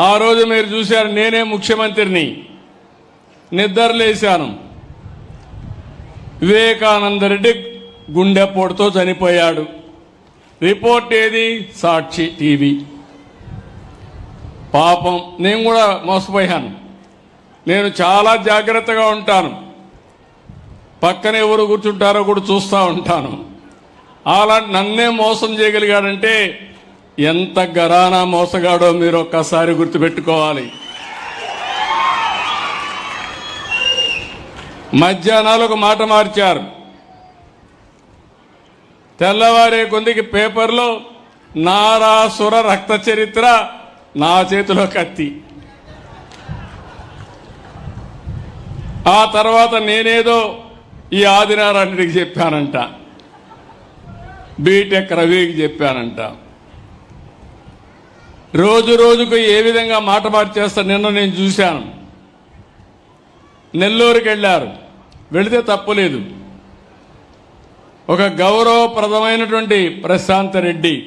ఆ రోజు మీరు చూశారు నేనే ముఖ్యమంత్రిని. నిద్రలేశాను. వివేకానంద రెడ్డి గుండెపోటుతో చనిపోయాడు. రిపోర్ట్ ఏది? సాక్షి టీవీ. పాపం నేను కూడా మోసపోయాను. నేను చాలా జాగ్రత్తగా ఉంటాను. పక్కన ఎవరు కూర్చుంటారో కూడా చూస్తూ ఉంటాను. అలాంటి నన్నే మోసం చేయగలిగాడంటే ఎంత గరానా మోసగాడో మీరు ఒక్కసారి గుర్తుపెట్టుకోవాలి. మధ్యాహ్నాలు ఒక మాట మార్చారు. తెల్లవారే కొందికి పేపర్లో నారాసుర రక్త చరిత్ర నా చేతిలో కత్తి. ఆ తర్వాత నేనేదో ఈ ఆదినారాయణుడికి చెప్పానంట. బీటెక్ రవికి చెప్పానంట. రోజు రోజుకు ఏ విధంగా మాట మార్చేస్తా నిన్న నేను చూశాను. నెల్లూరుకి వెళ్ళారు. వెళితే తప్పులేదు ఒక గౌరవప్రదమైనటువంటి ప్రశాంత్ రెడ్డి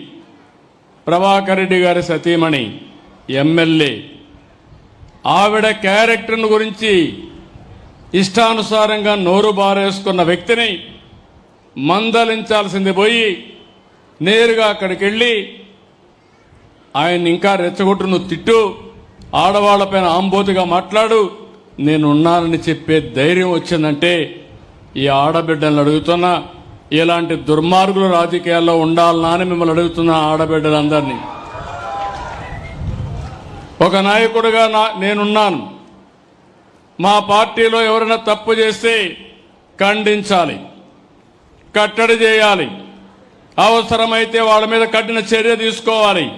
ప్రభాకర్ రెడ్డి గారి సతీమణి ఎమ్మెల్యే. ఆవిడ క్యారెక్టర్ను గురించి ఇష్టానుసారంగా నోరు బారేసుకున్న వ్యక్తిని మందలించాల్సింది పోయి నేరుగా అక్కడికి వెళ్ళి ఆయన ఇంకా రెచ్చగొట్టు నువ్వు తిట్టు ఆడవాళ్ళపైన ఆంబోతుగా మాట్లాడు. నేనున్నానని చెప్పే ధైర్యం వచ్చిందంటే ఈ ఆడబిడ్డలను అడుగుతున్నా. ఇలాంటి దుర్మార్గులు రాజకీయాల్లో ఉండాలనా అని మిమ్మల్ని అడుగుతున్నా ఆడబిడ్డలందరినీ. ఒక నాయకుడిగా నా నేనున్నాను. మా పార్టీలో ఎవరైనా తప్పు చేస్తే ఖండించాలి కట్టడి చేయాలి. అవసరమైతే వాళ్ళ మీద కఠిన చర్య తీసుకోవాలి.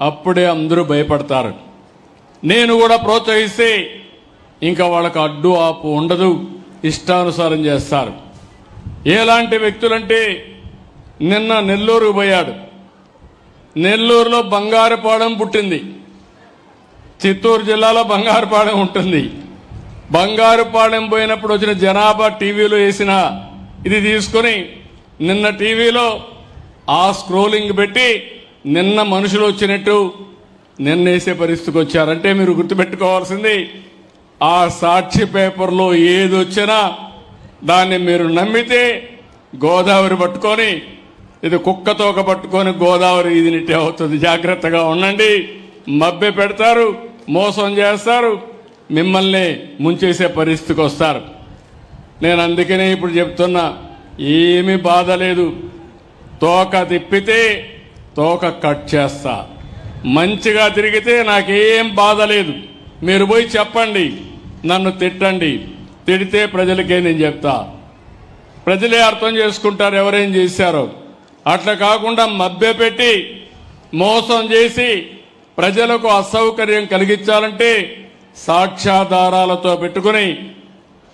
అప్పుడే అందరూ భయపడతారు. నేను కూడా ప్రోత్సహిస్తే ఇంకా వాళ్ళకు అడ్డు ఆపు ఉండదు ఇష్టానుసారం చేస్తారు. ఎలాంటి వ్యక్తులంటే నిన్న నెల్లూరు పోయాడు. నెల్లూరులో బంగారుపాడెం పుట్టింది. చిత్తూరు జిల్లాలో బంగారుపాడెం ఉంటుంది. బంగారుపాడెం పోయినప్పుడు వచ్చిన జనాభా టీవీలో వేసిన ఇది తీసుకొని నిన్న టీవీలో ఆ స్క్రోలింగ్ పెట్టి నిన్న మనుషులు వచ్చినట్టు నిన్న వేసే పరిస్థితికి వచ్చారంటే మీరు గుర్తుపెట్టుకోవాల్సింది ఆ సాక్షి పేపర్లో ఏది వచ్చినా దాన్ని మీరు నమ్మితే గోదావరి పట్టుకొని ఇది కుక్కతోక పట్టుకొని గోదావరి ఇది నిట్టే అవుతుంది. జాగ్రత్తగా ఉండండి. మబ్బె పెడతారు మోసం చేస్తారు మిమ్మల్ని ముంచేసే పరిస్థితికి వస్తారు. నేను అందుకనే ఇప్పుడు చెప్తున్నా ఏమీ బాధ లేదు. తోక తిప్పితే తోక కట్ చేస్తా. మంచిగా తిరిగితే నాకేం బాధ లేదు. మీరు పోయి చెప్పండి. నన్ను తిట్టండి. తిడితే ప్రజలకే నేను చెప్తా. ప్రజలే అర్థం చేసుకుంటారు ఎవరేం చేశారో. అట్లా కాకుండా మభ్యపెట్టి మోసం చేసి ప్రజలకు అసౌకర్యం కలిగించాలంటే సాక్ష్యాధారాలతో పెట్టుకుని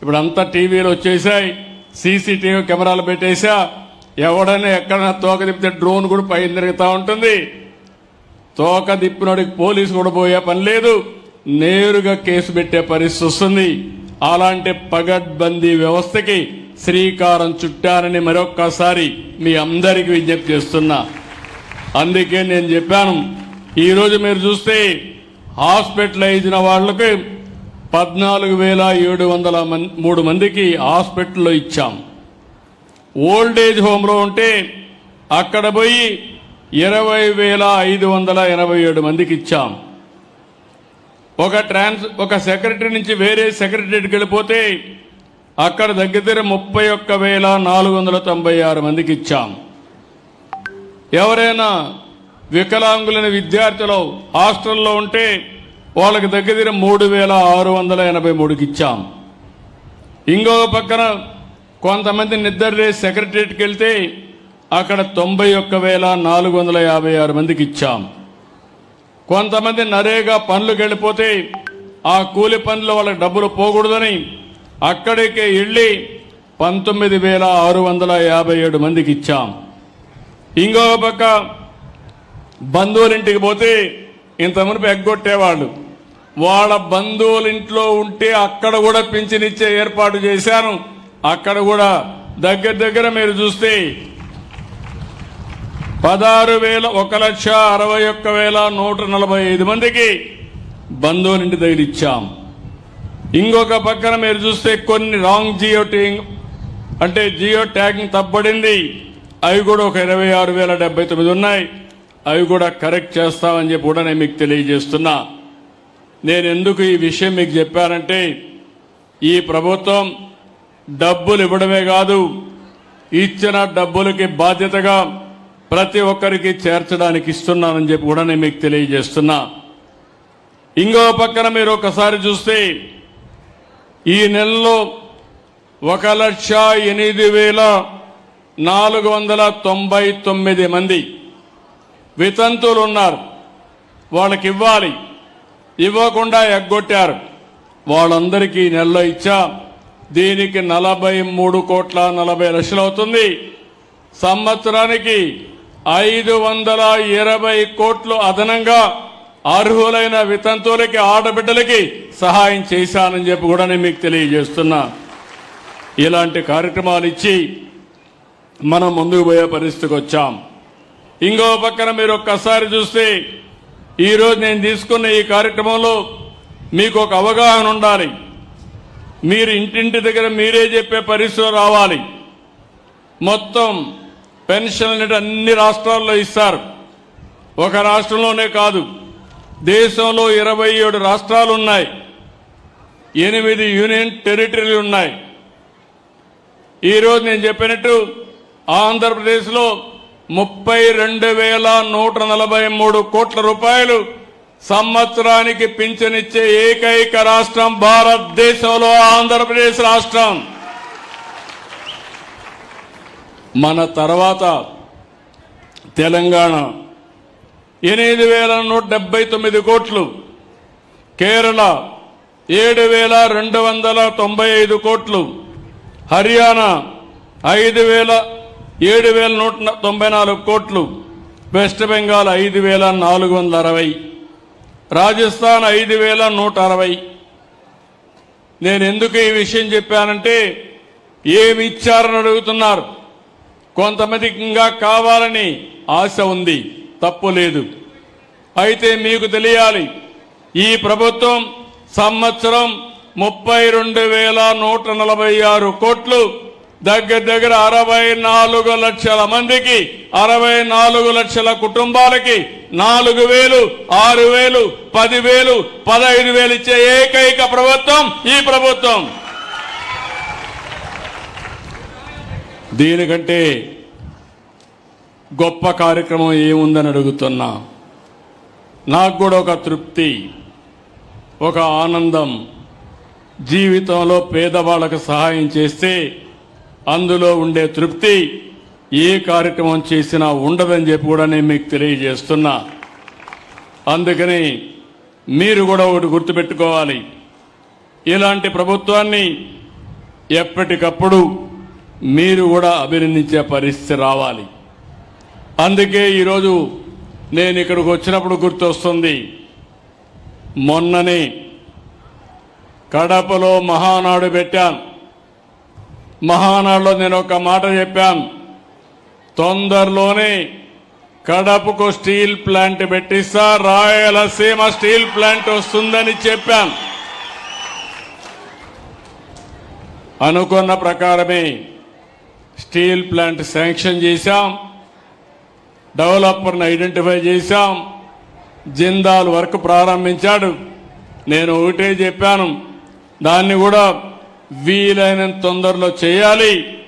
ఇప్పుడు అంతా టీవీలు వచ్చేసాయి సీసీటీవీ కెమెరాలు పెట్టేసా ఎవడైనా ఎక్కడైనా తోక తిప్పితే డ్రోన్ కూడా పైన తిరుగుతూ ఉంటుంది. తోక దిప్పినోడికి పోలీసు కూడా పోయే పని లేదు. నేరుగా కేసు పెట్టే పరిస్థితి వస్తుంది. అలాంటి పగడ్బందీ వ్యవస్థకి శ్రీకారం చుట్టారని మరొక్కసారి మీ అందరికీ విజ్ఞప్తి చేస్తున్నా. అందుకే నేను చెప్పాను ఈరోజు మీరు చూస్తే హాస్పిటల్ అయిన వాళ్ళకి పద్నాలుగు వేల ఏడు వందల మం- మూడు మందికి హాస్పిటల్లో ఇచ్చాం. ఓల్డ్ ఏజ్ హోమ్లో ఉంటే అక్కడ పోయి ఇరవై వేల ఐదు వందల ఎనభై ఏడు మందికి ఇచ్చాం. ఒక ట్రాన్స్ ఒక సెక్రటరీ నుంచి వేరే సెక్రటరీకి వెళ్ళిపోతే అక్కడ దగ్గర ముప్పై ఒక్క వేల నాలుగు వందల తొంభై ఆరు మందికి ఇచ్చాం. ఎవరైనా వికలాంగులైన విద్యార్థులు హాస్టల్లో ఉంటే వాళ్ళకి దగ్గర దగ్గర మూడు వేల ఆరు వందల ఎనభై మూడుకి ఇచ్చాం. ఇంకో పక్కన కొంతమంది నిద్రలే సెక్రటరీకి వెళ్తే అక్కడ తొంభై ఒక్క వేల నాలుగు వందల యాభై ఆరు మందికి ఇచ్చాం. కొంతమంది నరేగా పనులకు వెళ్ళిపోతే ఆ కూలి పనులు వాళ్ళకి డబ్బులు పోకూడదని అక్కడికే వెళ్ళి పంతొమ్మిది వేల ఆరు వందల యాభై ఏడు మందికి ఇచ్చాం. ఇంకో పక్క బంధువులింటికి పోతే ఇంత మునుపు ఎగ్గొట్టేవాళ్ళు. వాళ్ళ బంధువులింట్లో ఉంటే అక్కడ కూడా పింఛనిచ్చే ఏర్పాటు చేశాను. అక్కడ కూడా దగ్గర దగ్గర మీరు చూస్తే పదహారు వేల ఒక లక్ష అరవై ఒక్క వేల నూట నలభై ఐదు మందికి బంధువుల ఇంటి దగ్గర ఇచ్చాం. ఇంకొక పక్కన మీరు చూస్తే కొన్ని రాంగ్ జియో ట్యాగింగ్ అంటే జియో ట్యాగింగ్ తప్పబడింది. అవి కూడా ఒక ఇరవై ఆరు వేల డెబ్బై తొమ్మిది ఉన్నాయి. అవి కూడా కరెక్ట్ చేస్తామని చెప్పి కూడా నేను మీకు తెలియజేస్తున్నా. నేను ఎందుకు ఈ విషయం మీకు చెప్పానంటే ఈ ప్రభుత్వం డబ్బులు ఇవ్వడమే కాదు ఇచ్చిన డబ్బులకి బాధ్యతగా ప్రతి ఒక్కరికి చేర్చడానికి ఇస్తున్నానని చెప్పి కూడా నేను మీకు తెలియజేస్తున్నా. ఇంకో పక్కన మీరు ఒకసారి చూస్తే ఈ నెలలో ఒక లక్ష ఎనిమిది వేల నాలుగు వందల తొంభై తొమ్మిది మంది వితంతువులు ఉన్నారు. వాళ్ళకి ఇవ్వాలి. ఇవ్వకుండా ఎగ్గొట్టారు. వాళ్ళందరికీ ఈ నెలలో ఇచ్చా. దీనికి నలభై మూడు కోట్ల నలభై లక్షలు అవుతుంది. సంవత్సరానికి ఐదు వందల ఇరవై కోట్లు అదనంగా అర్హులైన వితంతువులకి ఆడబిడ్డలకి సహాయం చేశానని చెప్పి కూడా నేను మీకు తెలియజేస్తున్నా. ఇలాంటి కార్యక్రమాలు ఇచ్చి మనం ముందుకు పోయే పరిస్థితికి వచ్చాం. ఇంకో పక్కన మీరు ఒక్కసారి చూస్తే ఈరోజు నేను తీసుకున్న ఈ కార్యక్రమంలో మీకు ఒక అవగాహన ఉండాలి. మీరు ఇంటింటి దగ్గర మీరే చెప్పే పరిస్థితి రావాలి. మొత్తం పెన్షన్ అనేది అన్ని రాష్ట్రాల్లో ఇస్తారు. ఒక రాష్ట్రంలోనే కాదు. దేశంలో ఇరవై ఏడు రాష్ట్రాలు ఉన్నాయి. ఎనిమిది యూనియన్ టెరిటరీలు ఉన్నాయి. ఈరోజు నేను చెప్పినట్టు ఆంధ్రప్రదేశ్లో ముప్పై రెండు వేల నూట నలభై మూడు కోట్ల రూపాయలు సంవత్సరానికి పింఛనిచ్చే ఏకైక రాష్ట్రం భారతదేశంలో ఆంధ్రప్రదేశ్ రాష్ట్రం. మన తర్వాత తెలంగాణ. ఎనిమిది వేల నూట డెబ్బై తొమ్మిది కోట్లు. కేరళ ఏడు వేల రెండు వందల తొంభై ఐదు కోట్లు. హర్యానా ఐదు వేల ఏడు వేల నూట తొంభై నాలుగు కోట్లు. వెస్ట్ బెంగాల్ ఐదు వేల నాలుగు వందల అరవై. రాజస్థాన్ ఐదు వేల నూట అరవై. నేను ఎందుకు ఈ విషయం చెప్పానంటే ఏమి ఇచ్చారని అడుగుతున్నారు. కొంతమందికి ఇంకా కావాలని ఆశ ఉంది తప్పు లేదు. అయితే మీకు తెలియాలి ఈ ప్రభుత్వం సంవత్సరం ముప్పై రెండు వేల నూట నలభై ఆరు కోట్లు దగ్గర దగ్గర అరవై నాలుగు లక్షల మందికి అరవై నాలుగు లక్షల కుటుంబాలకి నాలుగు వేలు ఆరు వేలు పదివేలు పదహైదు వేలు ఇచ్చే ఏకైక ప్రభుత్వం ఈ ప్రభుత్వం. దీనికంటే గొప్ప కార్యక్రమం ఏముందని అడుగుతున్నా. నాకు కూడా ఒక తృప్తి ఒక ఆనందం. జీవితంలో పేదవాళ్ళకు సహాయం చేస్తే అందులో ఉండే తృప్తి ఏ కార్యక్రమం చేసినా ఉండదని చెప్పి కూడా నేను మీకు తెలియజేస్తున్నా. అందుకని మీరు కూడా ఒకటి గుర్తుపెట్టుకోవాలి. ఇలాంటి ప్రభుత్వాన్ని ఎప్పటికప్పుడు మీరు కూడా అభినందించే పరిస్థితి రావాలి. అందుకే ఈరోజు నేను ఇక్కడికి వచ్చినప్పుడు గుర్తొస్తుంది. మొన్ననే కడపలో మహానాడు పెట్టాను మహానాడులో నేను ఒక మాట చెప్పాను. తొందరలోనే కడపకు స్టీల్ ప్లాంట్ పెట్టిస్తా రాయలసీమ స్టీల్ ప్లాంట్ వస్తుందని చెప్పాను. అనుకున్న ప్రకారమే స్టీల్ ప్లాంట్ శాంక్షన్ చేశాం డెవలపర్ని ఐడెంటిఫై చేశాం జిందాల్ వర్క్ ప్రారంభించాడు. నేను ఒకటే చెప్పాను దాన్ని కూడా వీలైనంత తొందరలో చేయాలి.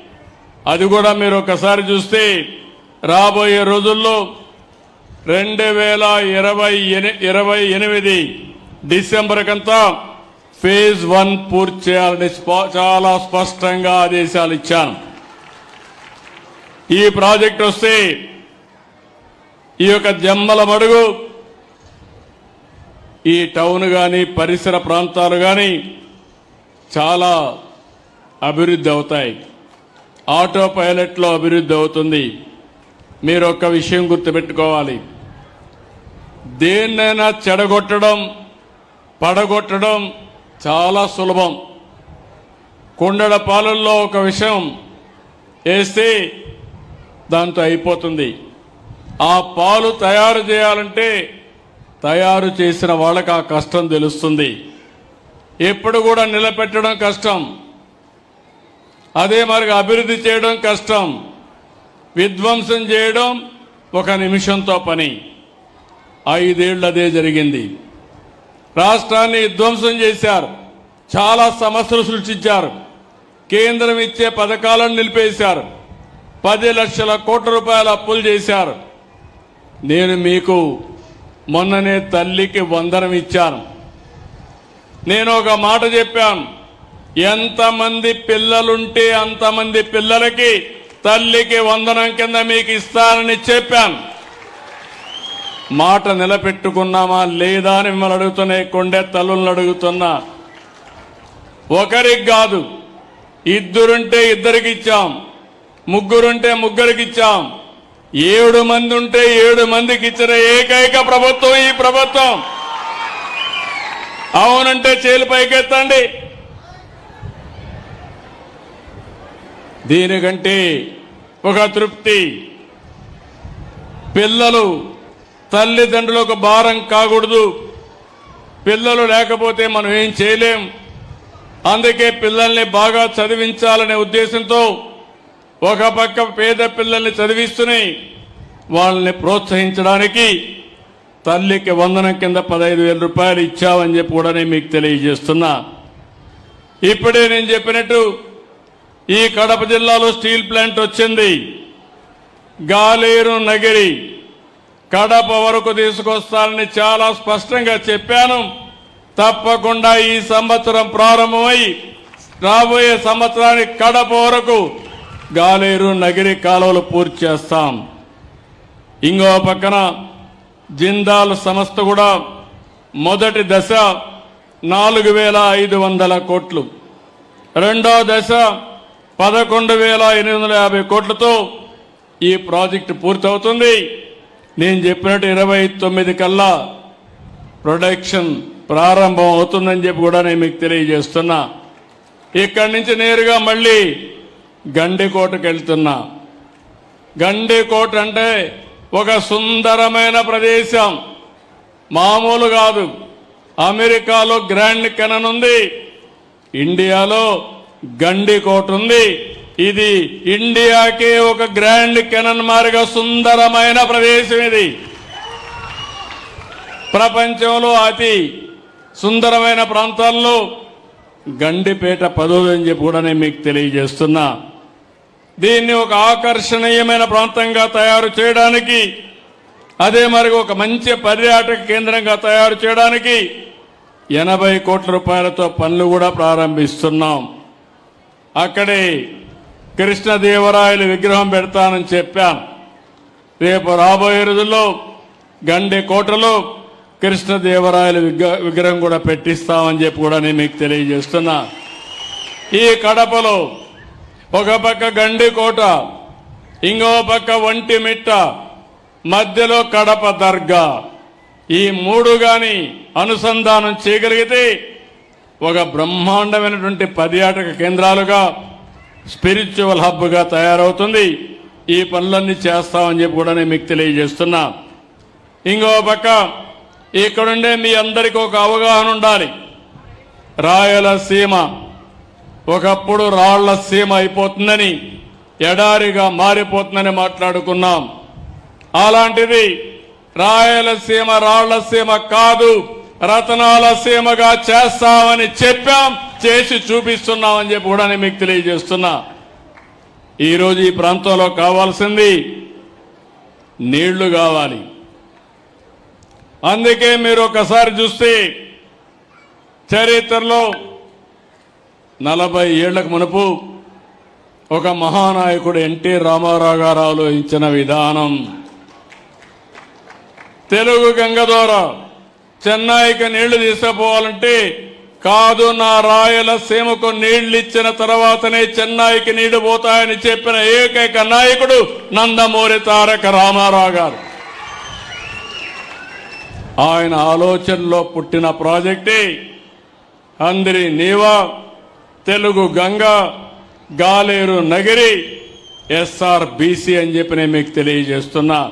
అది కూడా మీరు ఒకసారి చూస్తే రాబోయే రోజుల్లో రెండు వేల ఇరవై ఎని- ఇరవై ఎనిమిది డిసెంబర్ కంతా ఫేజ్ వన్ పూర్తి చేయాలని స్ప- చాలా స్పష్టంగా ఆదేశాలు ఇచ్చాను. ఈ ప్రాజెక్ట్ వస్తే ఈ యొక్క జమ్మల మడుగు ఈ టౌన్ కానీ పరిసర ప్రాంతాలు కానీ చాలా అభివృద్ధి అవుతాయి. ఆటో పైలట్లో అభివృద్ధి అవుతుంది. మీరు ఒక విషయం గుర్తుపెట్టుకోవాలి. దేన్నైనా చెడగొట్టడం పడగొట్టడం చాలా సులభం. కొండల పాలల్లో ఒక విషయం వేస్తే దాంతో అయిపోతుంది. ఆ పాలు తయారు చేయాలంటే తయారు చేసిన వాళ్ళకి ఆ కష్టం తెలుస్తుంది. ఎప్పుడు కూడా నిలబెట్టడం కష్టం. అదే మరి అభివృద్ధి చేయడం కష్టం. విధ్వంసం చేయడం ఒక నిమిషంతో పని. ఐదేళ్ళు అదే జరిగింది. రాష్ట్రాన్ని విధ్వంసం చేశారు. చాలా సమస్యలు సృష్టించారు. కేంద్రం ఇచ్చే పథకాలను నిలిపేశారు. పది లక్షల కోట్ల రూపాయల అప్పులు చేశారు. నేను మీకు మొన్ననే తల్లికి వందనం ఇచ్చాను. నేను ఒక మాట చెప్పాను. ఎంతమంది పిల్లలుంటే అంతమంది పిల్లలకి తల్లికి వందనం కింద మీకు ఇస్తానని చెప్పాను. మాట నిలబెట్టుకున్నామా లేదా అని మిమ్మల్ని అడుగుతున్నా కొండే తల్లులను అడుగుతున్నా. ఒకరికి కాదు ఇద్దరుంటే ఇద్దరికి ఇచ్చాం. ముగ్గురుంటే ముగ్గురికి ఇచ్చాం. ఏడు మంది ఉంటే ఏడు మందికి ఇచ్చిన ఏకైక ప్రభుత్వం ఈ ప్రభుత్వం. అవునంటే చేలు పైకెత్తండి. దీనికంటే ఒక తృప్తి. పిల్లలు తల్లిదండ్రులకు భారం కాకూడదు. పిల్లలు లేకపోతే మనం ఏం చేయలేం. అందుకే పిల్లల్ని బాగా చదివించాలనే ఉద్దేశంతో ఒక పక్క పేద పిల్లల్ని చదివిస్తూనే వాళ్ళని ప్రోత్సహించడానికి తల్లికి వందనం కింద పదహైదు వేల రూపాయలు ఇచ్చామని చెప్పి కూడా నేను మీకు తెలియజేస్తున్నా. ఇప్పుడే నేను చెప్పినట్టు ఈ కడప జిల్లాలో స్టీల్ ప్లాంట్ వచ్చింది. గాలేరు నగిరి కడప వరకు తీసుకొస్తానని చాలా స్పష్టంగా చెప్పాను. తప్పకుండా ఈ సంవత్సరం ప్రారంభమై రాబోయే సంవత్సరానికి కడప వరకు గాలేరు నగిరి కాలువలు పూర్తి చేస్తాం. ఇంకో పక్కన జిందాల్ సంస్థ కూడా మొదటి దశ నాలుగు వేల ఐదు వందల కోట్లు. రెండో దశ పదకొండు వేల ఎనిమిది వందల యాభై కోట్లతో ఈ ప్రాజెక్టు పూర్తవుతుంది. నేను చెప్పినట్టు ఇరవై తొమ్మిది కల్లా ప్రొడక్షన్ ప్రారంభం అవుతుందని చెప్పి కూడా నేను మీకు తెలియజేస్తున్నా. ఇక్కడి నుంచి నేరుగా మళ్ళీ గండికోటకు వెళ్తున్నా గండికోట అంటే ఒక సుందరమైన ప్రదేశం. మామూలు కాదు. అమెరికాలో గ్రాండ్ కెనన్ ఉంది. ఇండియాలో గండికోట ఉంది. ఇది ఇండియాకే ఒక గ్రాండ్ కెనన్ మార్గ సుందరమైన ప్రదేశం ఇది. ప్రపంచంలో అతి సుందరమైన ప్రాంతాల్లో గండిపేట పదవి అని చెప్పి కూడా నేను మీకు తెలియజేస్తున్నా. దీన్ని ఒక ఆకర్షణీయమైన ప్రాంతంగా తయారు చేయడానికి అదే మరి ఒక మంచి పర్యాటక కేంద్రంగా తయారు చేయడానికి ఎనభై కోట్ల రూపాయలతో పనులు కూడా ప్రారంభిస్తున్నాం. అక్కడే కృష్ణదేవరాయలు విగ్రహం పెడతానని చెప్పాను రేపు రాబోయే రోజుల్లో గండి కోటలో కృష్ణదేవరాయల విగ్రహం కూడా పెట్టిస్తామని చెప్పి కూడా నేను మీకు తెలియజేస్తున్నా. ఈ కడపలో ఒక పక్క గండికోట ఇంకో పక్క ఒంటిమిట్ట మధ్యలో కడప దర్గా. ఈ మూడు గాని అనుసంధానం చేయగలిగితే ఒక బ్రహ్మాండమైనటువంటి పర్యాటక కేంద్రాలుగా స్పిరిచువల్ హబ్గా తయారవుతుంది. ఈ పనులన్నీ చేస్తామని చెప్పి కూడా నేను మీకు తెలియజేస్తున్నా. ఇంకో పక్క ఇక్కడుండే మీ అందరికీ ఒక అవగాహన ఉండాలి. రాయలసీమ. ఒకప్పుడు రాళ్ళ సీమ అయిపోతుందని ఎడారిగా మారిపోతుందని మాట్లాడుకున్నాం. అలాంటిది రాయలసీమ రాళ్ళసీమ కాదు రతనాల సీమగా చేస్తామని చెప్పాం చేసి చూపిస్తున్నామని చెప్పి కూడా నేను మీకు తెలియజేస్తున్నా. ఈరోజు ఈ ప్రాంతంలో కావాల్సింది నీళ్ళు కావాలి. అందుకే మీరు ఒకసారి చూస్తే చరిత్రలో నలభై ఏళ్ళకు మునుపు ఒక మహానాయకుడు ఎన్టీ రామారావు గారు ఆలోచించిన విధానం. తెలుగు గంగ ద్వారా చెన్నైకి నీళ్ళు తీసుకుపోవాలంటే కాదు నా రాయలసీమకు నీళ్ళు ఇచ్చిన తర్వాతనే చెన్నైకి నీళ్ళు పోతాయని చెప్పిన ఏకైక నాయకుడు నందమూరి తారక రామారావు గారు ఆయన ఆలోచనలో పుట్టిన ప్రాజెక్టే అందరి నీవా తెలుగు గంగ గాలేరు నగిరి ఎస్ఆర్బీసీ అని చెప్పి నేను మీకు తెలియజేస్తున్నా.